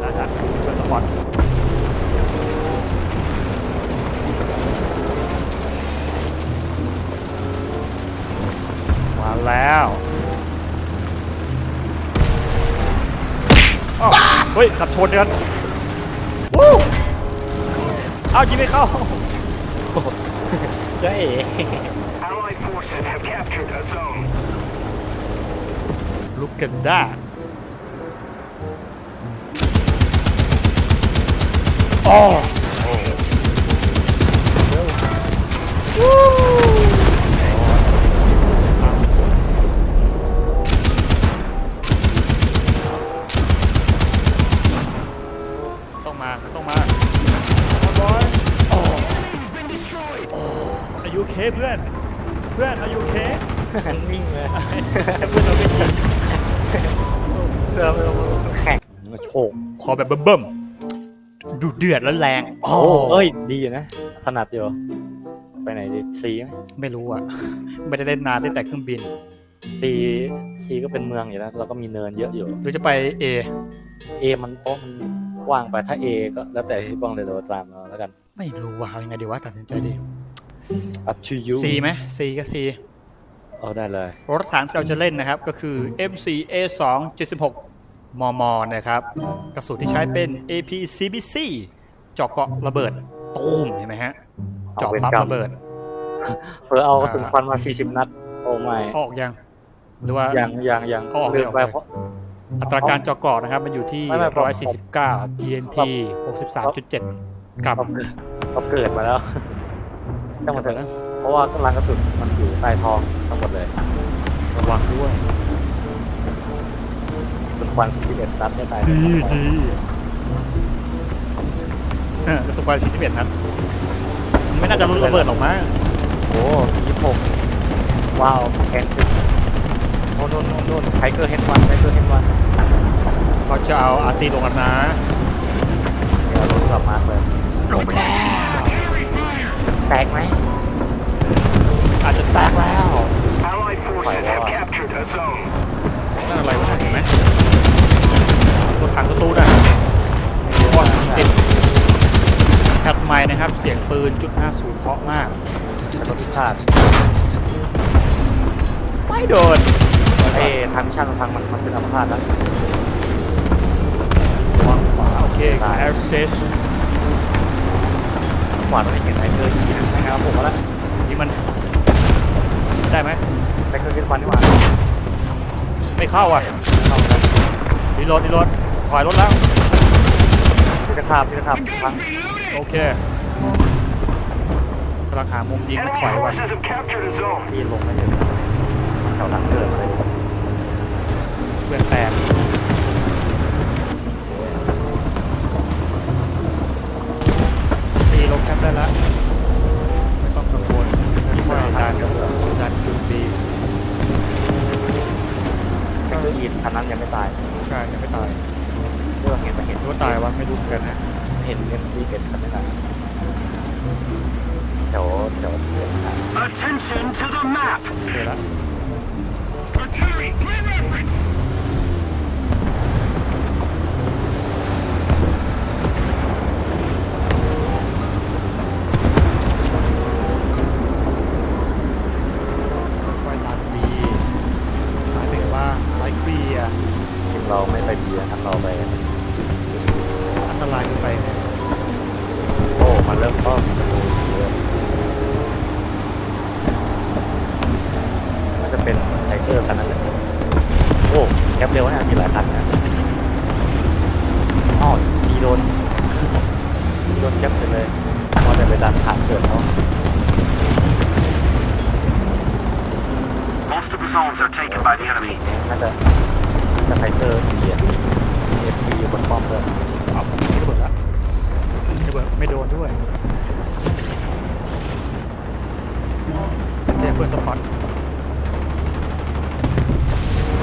ได้ละเปิดสปอตมาแล้วอ้าวเฮ้ยขับชนกันวู้เอ้ายิงไม่เข้าเจ๊เอ๋ Allied forces have captured a zone. Look at that อ๋อต้องมาต้องมาบอยโอ้อายุเคเพื่อน เพื่อนอายุเคนิ่งเลยเพื่อนเราไม่ยิงเรือมันแข่งมาโฉกขอแบบเบิ่มๆ ดูเดือดแล้วแรงโอ้เอ้ย ดีอยู่นะ ถนัดอยู่ ไปไหนดีซีไหมไม่รู้อะ ไม่ได้เล่นนานเล่นแต่เครื่องบิน ซีซีก็เป็นเมืองอยู่แล้วเราก็มีเนินเยอะอยู่ หรือจะไป A เอมันโอ้มันกว้างไปถ้าเอก็แล้วแต่ที่บ้องเลยเราตามเราแล้วกัน ไม่รู้ว่าเอายังไงดีวะตัดสินใจดี up to you C ไหม C ก็ C เอาได้เลย รถถังที่เราจะเล่นนะครับ ก็คือ MC A2 76 มมนะครับ กระสุนที่ใช้เป็น AP CBC เจาะเกาะระเบิดตูมเห็นไหมฮะเอาเจาะเวรปั๊บกรรมระเบิดเพื่อเอากระสุนควันมา 40 นัด โอ้ไม่ออกยังหรือว่ายังยังยังเอาออกลืมไปเอาออกเพราะอัตราการเจาะเกาะนะครับ มันอยู่ที่ไม่ไม่ผม149 TNT 63.7กับเขาเขาเกิดมาแล้วต้องมาเถอะเพราะว่ารังกระสุนมันอยู่ใต้ท้องทั้งหมดเลย ระวังด้วย เป็นควัน41นัดไม่ตายดีดีเออกระสุนควัน41นัดมันไม่น่าจะรุนระเบิดหรอกมั้งโอ้ยี่หกว้าวแคนซิโน่นโน่นโน่นโน่นไทเกอร์เฮดวันไทเกอร์เฮดวันเขาจะเอาอาร์ตีลงกันนะเดี๋ยวลงกลับมาเลยลงไปแล้วแตกไหมอาจจะแตกแล้ว Allied forces have captured a zone. นั่นอะไรวะเห็นไหม รถถังประตูน่ะว่าติดแพดไม้นะครับ เสียงปืนจุด50เพราะมากแต่รถพิฆาตไม่โดนเอ้ทางช่างทางมันมันเป็นอัมพาตนะวางขวาโอเคแอร์เซสขวาตอนนี้เห็นไทเกอร์ยีนะนะครับผมว่าแล้วยิงมันได้ไหมไทเกอร์เฮดวันนี่หว่าไม่เข้าอะเข้าแล้วรีโหลดรีโหลด ถอยรถแล้วพี่จะขับพี่จะขับทางโอเคกำลังหามุมยิง Enemy ถอยว่ะ forces have captured a zone. พี่ลงไม่ถึงแถวหลังเกิดเลยเพื่อนแตกซีลงแคปได้แล้วไม่ต้องกังวลค่อยๆดันดันจุดดีไทเกอร์ยีคันนั้นยังไม่ตายใช่ยังไม่ตาย เรื่องเห็นมาเห็นหรือว่าตายวะไม่รู้เหมือนกันนะเห็นเงินที่เป็นคันนี้นะแถวแถวเดือนนะ Attention to the map. เจอแล้ว Artillery, clear reference. จะน่าจะไทเกอร์เอียเอฟพีบนป้อมเลยเอาไม่ระเบิดละไม่ระเบิดไม่โดนด้วยเรียกเพื่อนสปอต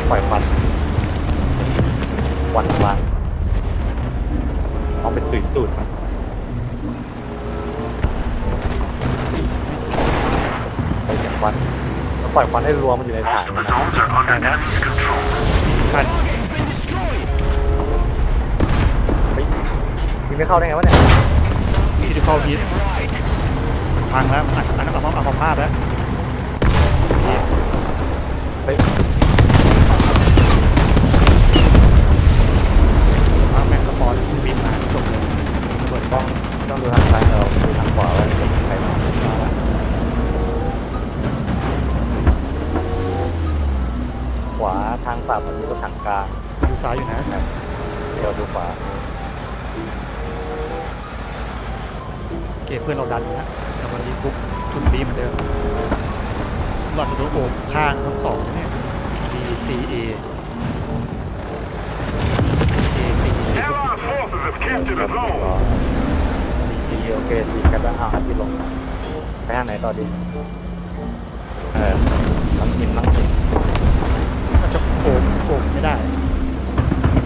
ปล่อยควันควันวางเอาเป็นตุยตูดมันไปจากควันแล้ว ปล่อยควันให้รวมมันอยู่ในถังนะคันยิงไม่เข้าได้ไงวะเนี่ยพี่จะเข้าพีทพังแล้วอัดอัดน้ำอัพความภาพแล้ว กลางดูซ้ายอยู่นะเดี๋ยวดูขวาเกมเพื่อนเราดันนะแต่วันนี้ปุ๊บจุดบีเหมือนเดิมหลอดจะโดนโอบข้างทั้งสองเนี่ย B C A A C C Allied forces have captured a รอ zone. ดีโอเคสี่กันแล้วเอาที่ลงไปทางไหนต่อดีเออน้ำหินน้ำหินมันจะ โอบโอบไม่ได้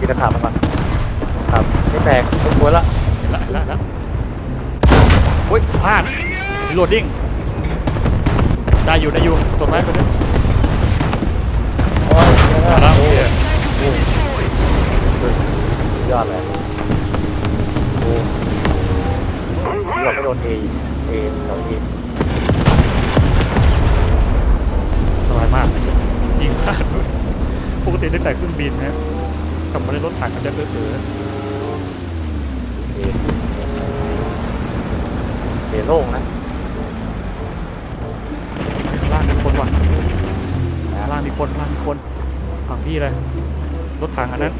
กินถามมาก่อนครับไม่แตกไม่กลัวละเห็นละเห็นละเห็นละโอ้ยพลาดโหลดดิ้งได้อยู่ได้อยู่ตัวไม้ไปด้วยโอ้ยเยอะมาแล้วโอเคยอดเลยโอ้ยเราไม่โดนเอเอเราเอสบายมากยิงพลาดด้วย ปกติได้แต่เครื่องบินนะกลับมาได้รถถังกันจะเออเออเอเอโล่งนะข้างล่างมีคนว่ะข้างล่างมีคนข้างล่างมีคนฝั่งพี่เลยรถถังอันนั้น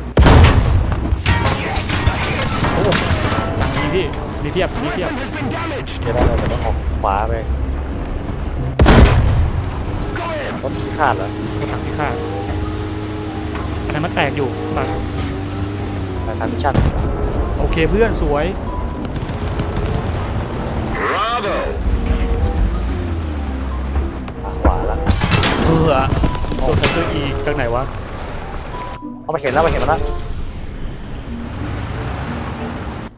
โอ้หลังมีพี่มีเพียบมีเพียบจะได้เราจะต้องออกขวาไปรถที่ขาดแล้วรถถังที่ข้างอั นนั้นมันแตกอยู่มาทางมิชชั่นโอเคเพื่อนสวย Bravo. ทางขวาแล้วเพื่อโดนทันเตอร์อีจากไหนวะเอามาเห็นแล้วมาเห็นแล้วนะ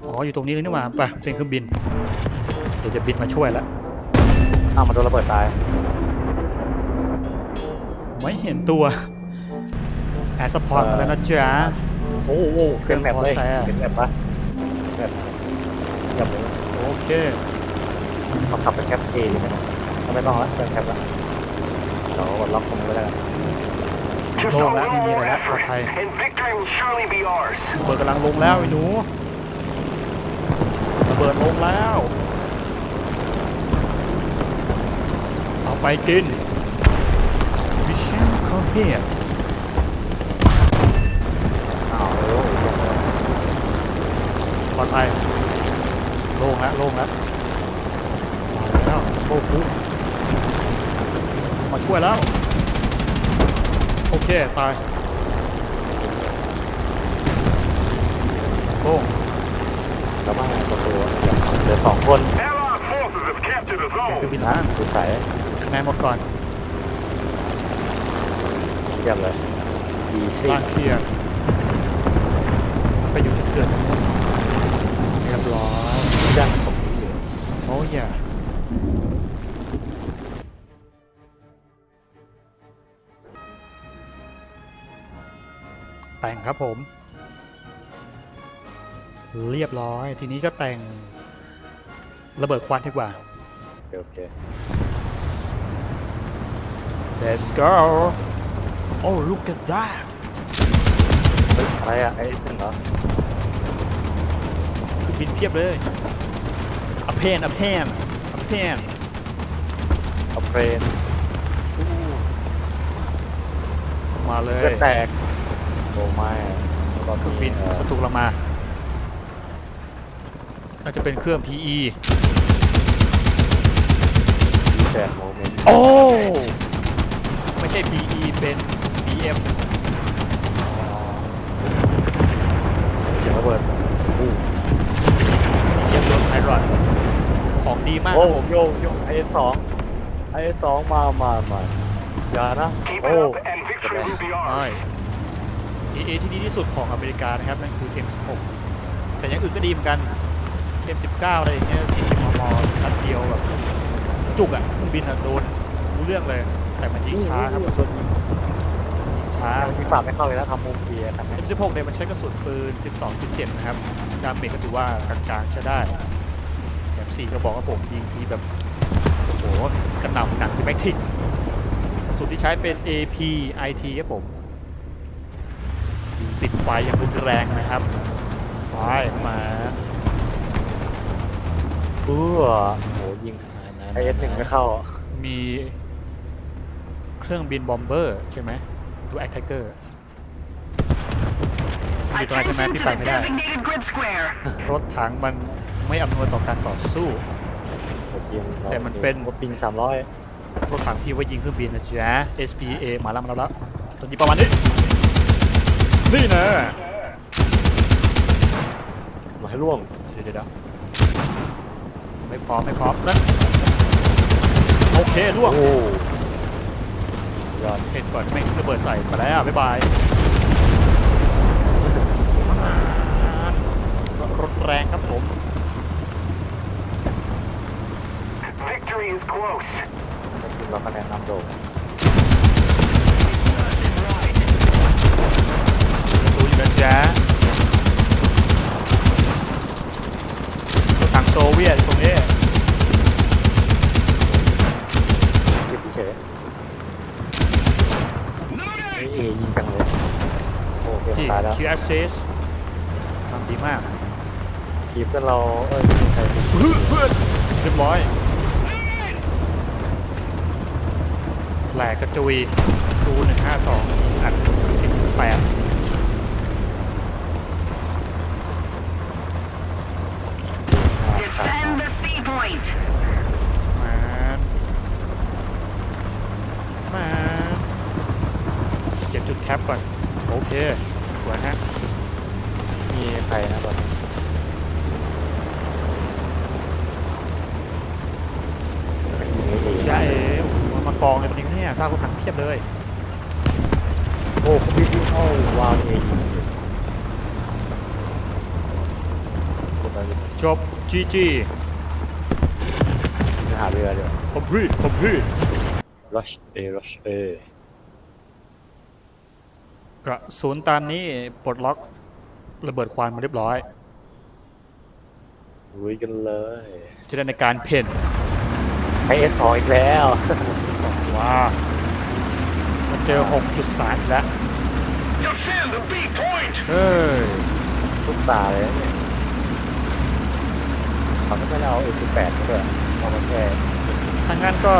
อ๋ออยู่ตรงนี้เลยนี่หว่าไปเป็นเครื่องบินเดี๋ยวจะบินมาช่วยแล้วอ้าวมาโดนระเบิดตาย ไม่เห็นตัว แอร์สปอร์ตมาแล้วนะจ๊ะโอ้โหเป็นแบบเลยเครื่องคอแซร์เป็นแบบปะแบบแบบเลยโอเคเขาขับไปแคปเอดีไหมเขาไม่ต้องละเป็นแคปละเรากดล็อกตรงนี้ไว้แล้วกัน Just โล่ง a แล้วไม่มี little อะไร more แล้วปลอด effort, ภัย and victory will surely be ours. ระเบิดกำลังลงแล้วไอ้หนูระเบิดลงแล้ว เอาไปกินมิชชั่นคอมเพลต อ้าวโอ้ยยังไง ปลอดภัยโล่งแล้วโล่งแล้วมาแล้วโอ้ฟุมาช่วยแล้ว โอเค ตายโล่งแล้วมาตัวตัวเหลือสองคน Allied forces have captured a เป็นเครื่อง zone. บินนะล่างดูใส่คะแนนหมดก่อนเทียบเลยจีซีล่างเคลียร์ไปอยู่จุดเกิดเรียบร้อยย่างผมอยู่โอ้ยแต่งครับผม เรียบร้อย ทีนี้ก็แต่งระเบิดควันดีกว่า โอเค Let's go Oh look at that เฮ้ยอะไรอะไอ้ซึ่งเหรอคือ บินเพียบเลยอเพนอเพนอเพนเอาเพรนมาเลยเลือดแตกโอ้ไม่ก็เครื่องบินเอ่อศัตรูเรามาน่าจะเป็นเครื่อง PE แตกโมเมนต์โอ้ไม่ใช่ PE เป็น BM เสียงระเบิดอู้เยี่ยมยนไพรอตของดีมากคโอ้รับผมโยโยไอสองไอสองมามามาอย่านะ Keep โอ้ it up, and victory will be ใช่ ours. PE ที่ดีที่สุดของอเมริกานะครับนั่นคือ M16 แต่อย่างอื่นก็ดีเหมือนกัน M19 อะไรอย่างเงี้ย40มมนัดเดียวแบบจุกอะเครื่องบินอะโดนรู้เรื่องเลย แต่มันยิงช้าครับโอ้โหยิงช้าช้ามีปรับไม่เข้าเลยแล้วทำมุมเบียร์ทำไหม M16 เนี่ยมันใช้กระสุนปืน 12.7 นะครับ ดาเมจก็ถือว่ากลางๆใช้ได้แถม4ก็บอกว่าผมยิงทีแบบโอ้โหกระหน่ำหนักที่แม็กทิกสุนที่ใช้เป็น AP IT ครับผมยิงติดไฟอย่างรุนแรงนะครับไฟมาเออโหยิงขนาดไอเอสหนึ่งไม่เข้า มีเครื่องบินบอมเบอร์ใช่ไหมดูแอคไทเกอร์ อยู่ตรงนั้นใช่ไหมพี่ไปไม่ได้ รถถังมันไม่อำนวยต่อการต่อสู้ แต่มันเป็นรถปิงสามร้อยรถถังที่ไว้ยิงเครื่องบินนะจ๊ะ SPA มาแล้วมาแล้วตอนนี้ประมาณนี้ นี่นะมาให้ร่วงเดี๋ยวเดี๋ยวไม่พร้อมไม่พร้อมนั่นโอเคล่วงโอ้ยอดเห็นก่อนไม่งระเบิดใส่ไปแล้วบ๊ายบาย รถแรงครับผม Victory is close. ทีมเราคะแนนนำโด่งดูอยู่นะจ๊ะรถถังโซเวียตตรงนี้เก็บเฉยไอเอยิงจังเลยโอ้เกมที่ตายแล้วคิวแอสเซสทำดีมาก ทีมกันเราเอ้ยไม่มีใครเป็นเรียบร้อยแหลกกระจุยซูหนึ่งห้าสองอัดเอ็กซ์แปด Defend the C point. มา มาเก็บจุดแคปก่อน โอเค สวยฮะ มีใครนะตอนนี้ยิงไอเอ ใช่เอ๋มามากองในตรงนี้เนี่ยสร้างรถถังเพียบเลย โอ้คุณพี่โอ้วาวเอยิงคนเราจบ GG จะหาเรือเดี๋ยว complete complete rush A rush A กระสุนตามนี้ปลดล็อกระเบิดควันมาเรียบร้อยลุยกันเลย จะได้ในการเพ่นไอเอสสองอีกแล้วสองว้ามัน เจอ 6.3อีกแล้ว Defend the B point. เฮ้ย ทุกตาเลยนะเนี่ยเขาไม่ได้เอา A18 มาด้วยเอามาแค่ถ้างั้นก็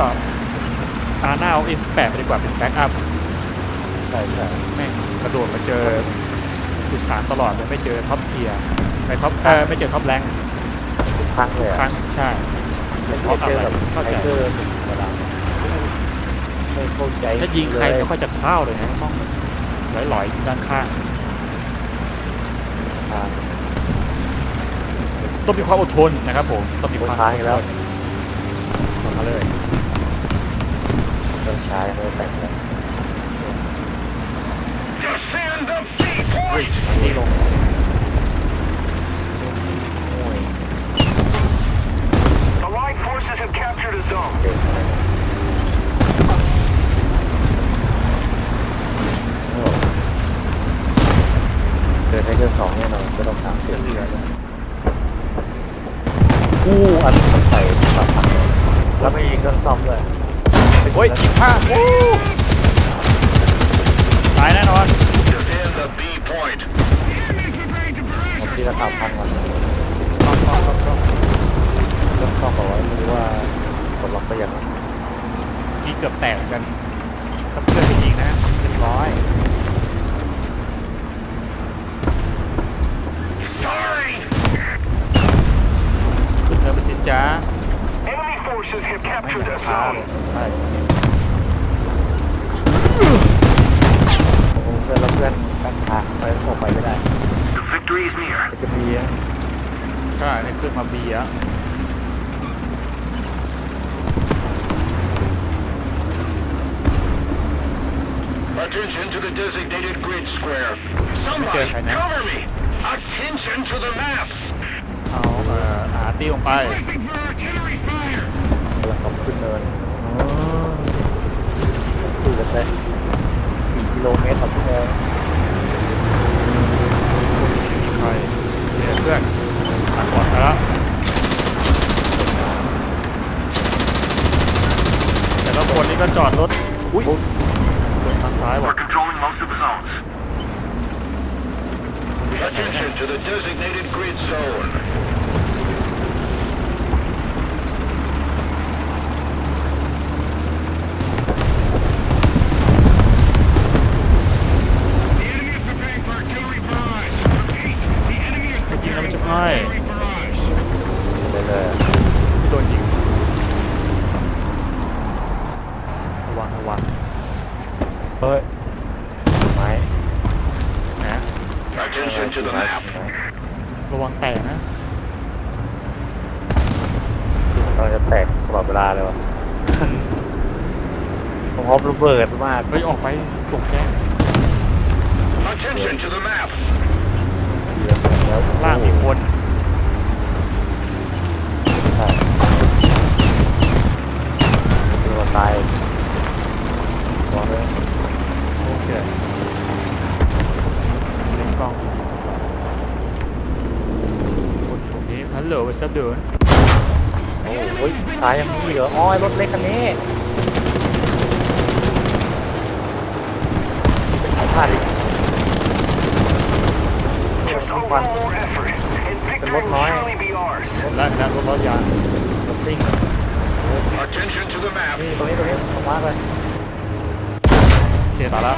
ตาหน้าเอา X8 ไปดีกว่าเป็นแบ็กอัพใช่ใช่แม่งกระโดดมาเจอจุดสามตลอดเลยไม่เจอท็อปเทียร์ไม่ท็อปเออไม่เจอท็อปแรงทุกครั้งเลยครั้งใช่ ไม่เคยเจอแบบเข้าไทใจเกอร์หนึ่งเวลา ไม่เข้าใจถ้ายิงใครเลไม่ค่อยจะเข้าเลยนะต้องหลอยๆอยู่ด้านข้างอ่าต้องมีความอดทนนะครับผมต้องมีความคนท้ายอีกแล้วต่อมาเลยเริ่มช้ายังไม่ได้แต่ง ช้าเลย zone. ใช่ โอ้เพื่อนแล้วเพื่อนกันทางไปออกไปไม่ได้ The victory is near. มันจะมีอะ ใช่ในขึ้นมาเบียร์ Attention to the designated grid square. Somebody Okay, I know. cover me. Attention to the map. เอาเอ่ออาร์ตี้ลงไป เนินคือกันไปสี่กิโลเมตรต่อชั่วโมงมีใครเนี่ยเพื่อนตัดก่อนไปแล้วแต่ละคนนี่ก็จอดรถ อุ้ยเดินทางซ้ายว่ะ We're controlling most of the zones. Attention to the designated grid zone. Preparing for Right. artillery barrage. เลยเลยที่โดนยิงระวังระวังเฮ้ยไม้นะ Attention to the map. ระวังแตกนะเราจะแตกตลอดเวลาเลยวะผมพบระเบิดมากเฮ้ยออกไปตกแจ้ง Attention to the map. แล้วล่างมีคน ใช่ตัวตายตัวเลย โอเคเล่นกล้องคนตรงนี้ฮัล โหลวัสดุโอ้โหตายยังมีเหรออ๋อไอ้รถเล็กคันนี้เป็นสายพาดอีก Just one more effort, and victory will surely be ours. และและรถล้อยางรถซิ่ง Attention to the map. นี่ตรงนี้ตรงนี้ตรงมาร์กเลยโอเคตายละ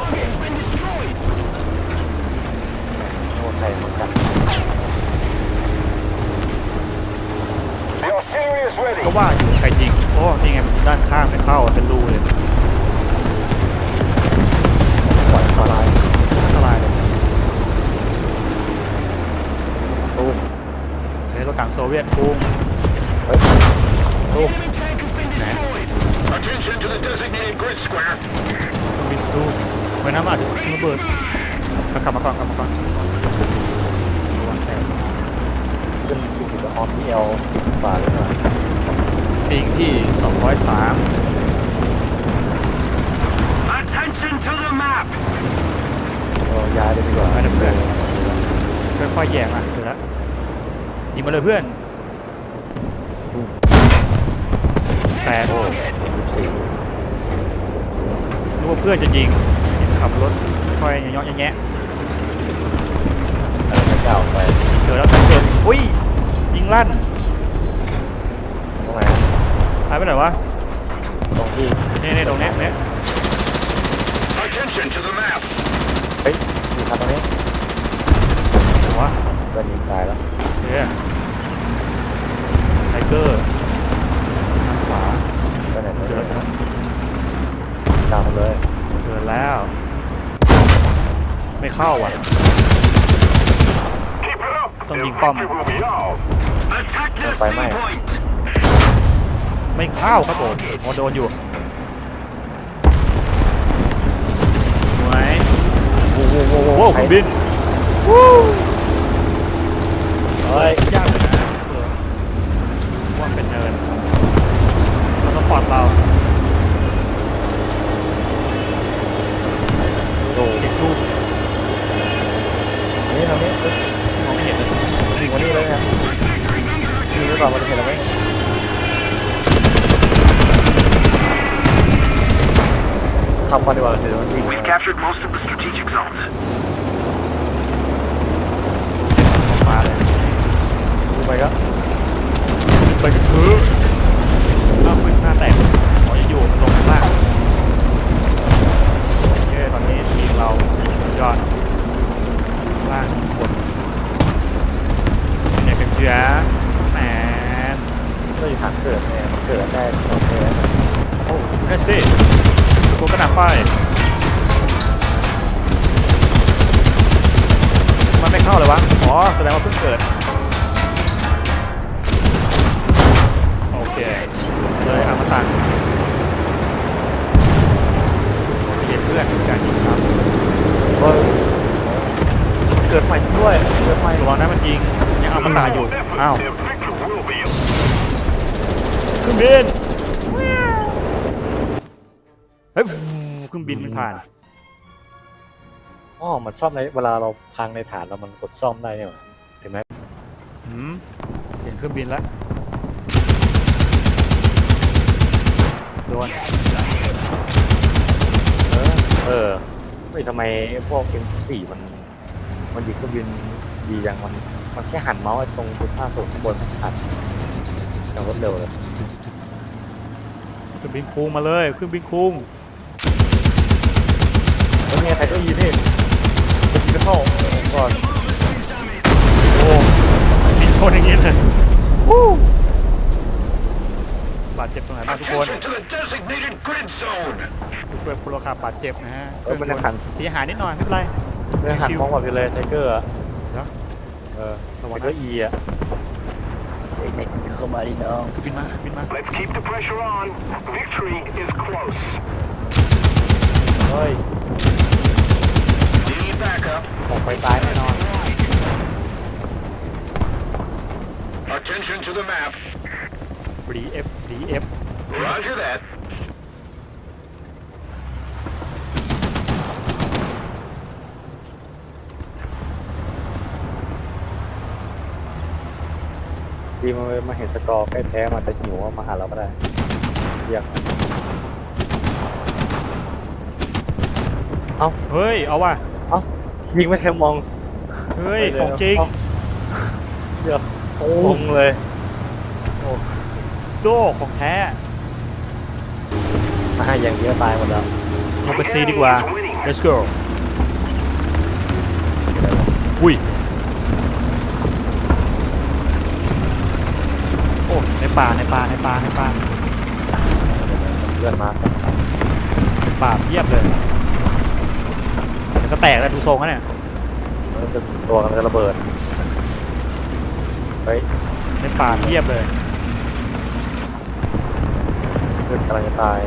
โอ้ใช่เหมือนกัน The artillery is ready. ก็ว่าอยู่ใครยิงโอ้นี่ไงด้านข้างไม่เข้าเป็นรูเลยปล่อยมาลายอันตรายเลยตู้เฮ้ยรถถังโซเวียตปุ้งเฮ้ยตู้ไหน Attention to the designated grid square. ต้องมีดูไว้น้ำอาจจะทิ้งระเบิดก็ขับมาก่อนขับมาก่อนระวังแตก ขึ้นสู่กับออมที่เอลสิบบาทเลยนะ ปิงที่ 203 Attention to the map. เออย้ายเลยดีกว่า ไปนะเพื่อน ค่อยๆแย่มาเสร็จแล้ว ยิงมาเลยเพื่อนแตกโอ้สี่นึกว่าเพื่อนจะยิงยิงขับรถค่อยๆย่อๆแงะเออไม่กล้าออกไปๆเจอแล้วแตกเกินอุ้ยยิงลั่นตรงไหนอะหายไปไหนวะตรงที่นี่นี่ตรงเนี้ยเนี้ย Attention to the map. เฮ้ยอยู่ทางตรงนี้หัวเดินยิงตายแล้ว เฮ้ยไทเกอร์ทางขวาไปไหนไม่เจได้อแล้วตามมาเลยเจอแล้ว ไม่เข้าอะ Keep it up. Don't be bum. will be ours. Attack the Don't find sea mine. point. ไม่เข้าครับผมโอโดนอยู่สวยโว้โว้โว้โอ้โว้โหคุณบินเฮ้ยยากเลยนะเออ ว่าเป็นเนินแล้วก็ปลอดเราโอ้ติดรูปนี่ตรงนี้เฮ้ยมองไม่เห็นเลยยิงวันนี้เลยนะยิงหรือเปล่ามันเห็นเราไหมทำก่อนดีกว่าเดี๋ยวมันวิ่ง We've captured most of the strategic zones. มาเลยดูไปก็ ไปกระทืออ้าวมันหน้าแตกขอจะอยู่มันลงข้างล่างโอเคตอนนี้ทีมเราสุดยอดข้างล่างบนเป็นไงเป็นเชื้อแหมก็อยู่ฐานเกิดเนี่ยมันเกิดได้สองเดือนโอ้ได้สิตัวกระหน่ำไปมันไม่เข้าเลยวะ อ๋อ แสดงว่าเพิ่งเกิด อามาตาอยู่ อ้าว The victor will be เครื่องบินเฮ้ยเครื่องบินมันผ่านอ๋อมันซ่อมในเวลาเราพังในฐานเรามันกดซ่อมได้เนี่ยหว่าถึงแม้หืมเห็นเครื่องบินแล้วโดนเออเออไม่ทำไมพวก M4 มัน มันยิงเครื่องบินดีอย่างมัน มันแค่หันเมาส์ไอ้ตรงจุดห้าศูนย์ข้างบนมันหันอย่างรวดเร็วเลยเครื่องบินคุงมาเลยเครื่องบินคุงแล้วเนี่ยใครก็ยีนี่จะยิงกระเข้าก่อนโอ้บินชนอย่างนี้เลยวู้บาดเจ็บตรงไหนบ้างทุกคน Attention to the designated grid zone. ผู้ช่วยพลขับบาดเจ็บนะฮะเออมันยังหัน เสียหายนิดหน่อยไม่เป็นไร เรื่องหันมองก่อนไปเลยไทเกอร์อะเหรอ เออไทเกอร์อีอะ เข้ามาดิน้องบินมาบินมา Let's keep the pressure on. Victory is close. เฮ้ย Need backup. ออกไปตายแน่นอน Attention to the map. รีเอฟรีเอฟ Roger that. ดีมามาเห็นสกอร์ใกล้แพ้มาจะหิวว่ามาหาเราก็ได้เรียกเอ้าเฮ้ย เอาว่ะเอ้ายิงไม่ทันมองเฮ้ย ของจริงเาเดี๋ยวโอ้งงเลย โดของแท้มาให้อย่างเดียวตายหมดแล้วลงไปซีดีกว่า let's go อุ้ยโอ้ ในป่าในป่าในป่าในป่าเลื่อนมาในป่าเยียบเลยเดี๋ยวก็แตกแล้วดูทรงแล้วเนี่ยแล้วจะตัวกันจะระเบิดเฮ้ยในป่าเยียบเลยเพื่อนกำลังจะตาย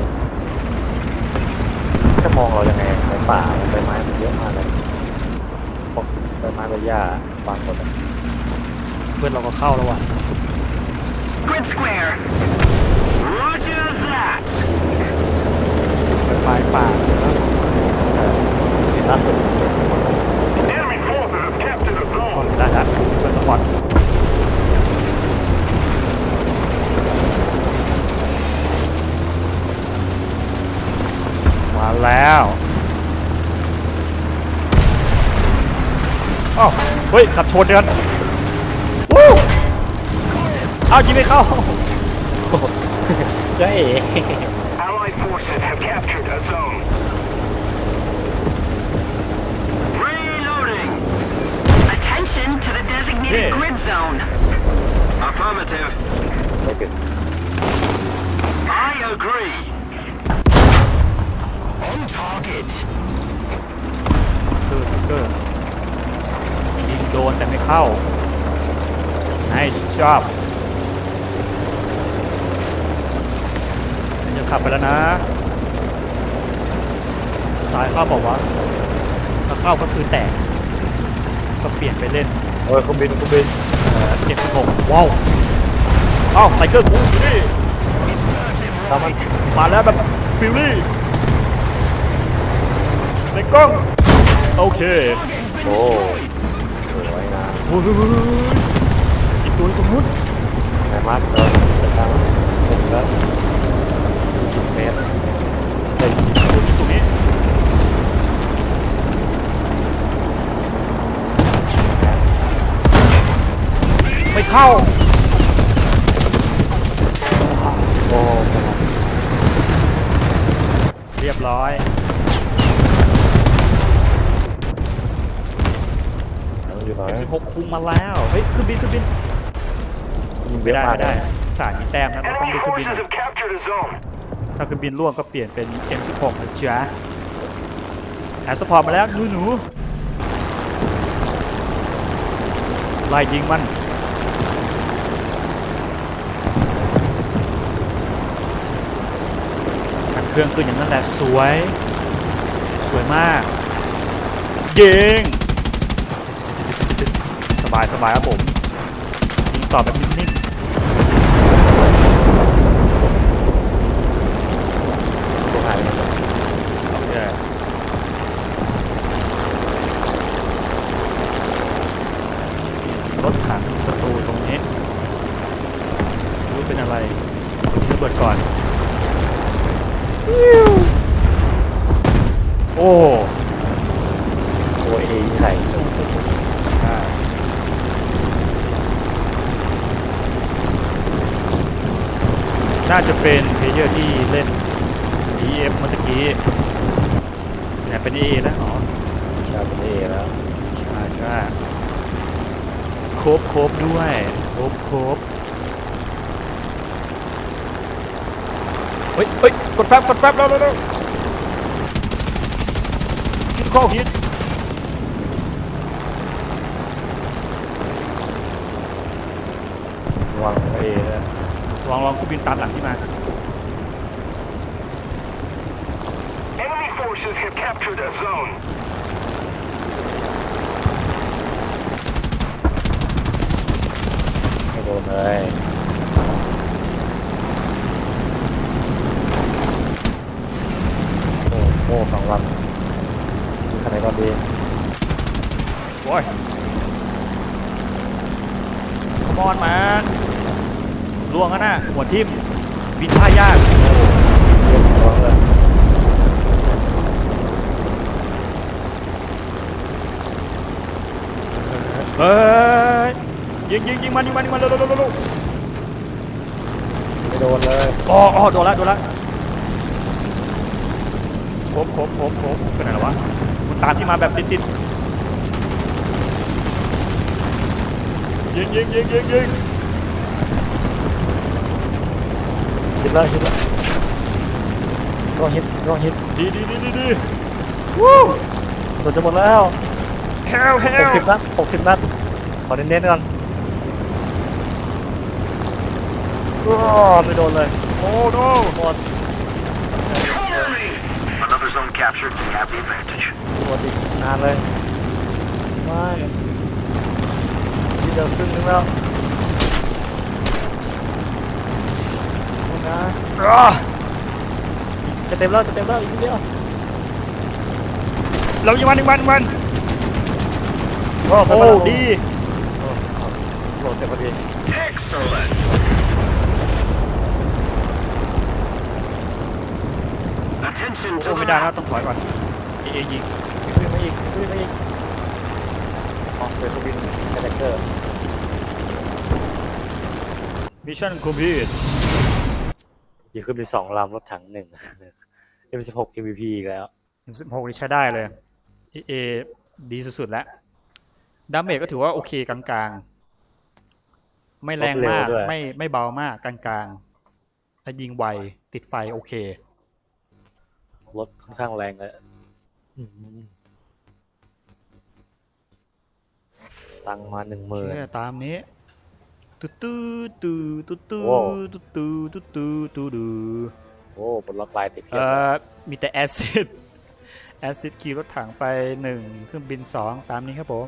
จะมองเรายังไงในป่าใบไม้มันเยอะมากเลยพวกใบไม้ใบหญ้าบางหมดเลยเพื่อนเราก็เข้าแล้วว่ะ Grid square. Roger that. ไปปลายป่าที่ล่าสุด Enemy forces have captured the ก็ zone. ได้แล้วเป็นจังหวัดมาแล้วอ้าวเฮ้ยขับชนเดือนวู้ อ้าวยิงไม่เข้า เจ๊เอ๋ Allied forces have captured a zone. Reloading. Attention to the designated Yeah. grid zone. Affirmative. ไม่ถึง I agree. On target. เกิดเกิดยิงโดนแต่ไม่เข้าให้ชอบ ขับไปแล้วนะซ้ายเข้าบอกว่าวะถ้าเข้าก็คือแตก ก็เปลี่ยนไปเล่นโอ้ยเครื่องบินเครื่องบินเจ็ดสิบหกว้าวเอ้าไทเกอร์กูอยู่นี่ตามมันมาแล้วแบบฟิลลี่ในกล้อง โอเค โอ้สวยงามโอ้ยอีกตัวอยู่ตรงนู้นไหนมาร์คเออจะตามถึงแล้วสิบ เมตรเฮ้ยอีกตัวอยู่ตรงนี้ไม่เข้า โอ้เรียบร้อยอยู่ไหน M16 คุมมาแล้ว เฮ้ยเครื่องบินเครื่องบินยิงเบไม่สได้มาไม่ได้ สารมีแต้มนะเราต้อง Enemy เรียกเครื่องบิน ถ้าเครื่องบินร่วงก็เปลี่ยนเป็น M16 นะจ๊ะแอสปอร์ตมาแล้วหนูหนูไล่ยิงมันขันเครื่องขึ้นอย่างนั้นแหละสวย สวยมาก ยิง สบายสบายครับผม ยิงต่อแบบนิ่งๆ ตัวหายไปไหน โอเค เบิดก่อน โอ้ โอเอใส่ อ่าน่า จะเป็นเพลเยอร์ที่เล่น EF เมื่อตะกี้เนี่ยเป็น EA นะอ๋อชาเป็นเอแล้วใช่ใช่ครบครบด้วยครบครบเฮ้ยเฮ้ยกดแฟบกดแฟบแล้วแล้วแล้วฮิตเข้าฮิต ระวังเอแล้ว ลองลองกูบินตามหลังที่มา Enemy forces have captured a zone. ไม่โดนเลยโอ้โหสองลำมีคะแนนก็ดีโอ้ยขมอนมัน ล่วงแล้วนะหัวทิ่มบินท่ายากเรียบร้อยเลยเฮ้ยยิงยิงยิงมันยิงมันยิงมันเร็วเร็วเร็วเร็วไม่โดนเลยอ๋ออ๋อโดนละโดนละครบครบครบครบเป็นอะไรวะคุณตามที่มาแบบติดติดยิงยิงยิงยิงยิง ฮิตแล้วฮิตแล้วก็ฮิตก็ฮิตดีดีดีดีดีวู้โดนจะหมดแล้วเฮลเฮหลกสิบนัดหกสิบนัดขอเน้นๆก่อนอ้อไม่โดนเลย โอ้โนหมด Cover me! Another zone captured. We have the advantage. หมดอีกนานเลยไม่ที่เดิมครึ่งนึงแล้ว นี่นะอ่าจะเต็มแล้วจะเต็มแล้วอีกนิดเดียวเรายิงมันยิงมันยิงมันโอ้โอ้ดีโหลดเสร็จพอดี Excellent! Attention โอ้ไม่ได้แล้วต้องถอยก่อนเอเอยิงขึ้นมาอีกขึ้นมาอีกอ๋อเป็นเครื่องบินแคเรคเตอร์มิชชั่นคอมพิวต์ ยิงขึ้นไปสองลำรถถังหนึ่ง M16 MVP อีกแล้วสิบหกนี่ใช้ได้เลยเอเอดีสุดๆแล้ว ดาเมจก็ถือว่าโอเคกลางๆ ไม่แรงมากรถเร็วด้วยไม่ไม่เบามากกลางๆ ถ้ายิงไว ติดไฟโอเค รถค่อนข้างแรงเลยอืมตังค์มาหนึ่งหมื่นเชื่อตามนี้ ตุ๊ดตุ๊ดตุ๊ดตุ๊ดโอ้ตุ๊ดตุ๊ดตุ๊ดตุ๊ดตุ๊ดตุ๊ดโอ้บนล็อกลายติดเพียเอ่บเลยอมีแต่แอซิดแอซิดขี่รถถังไปหนึ่งเครื่องบินสองตามนี้ครับผม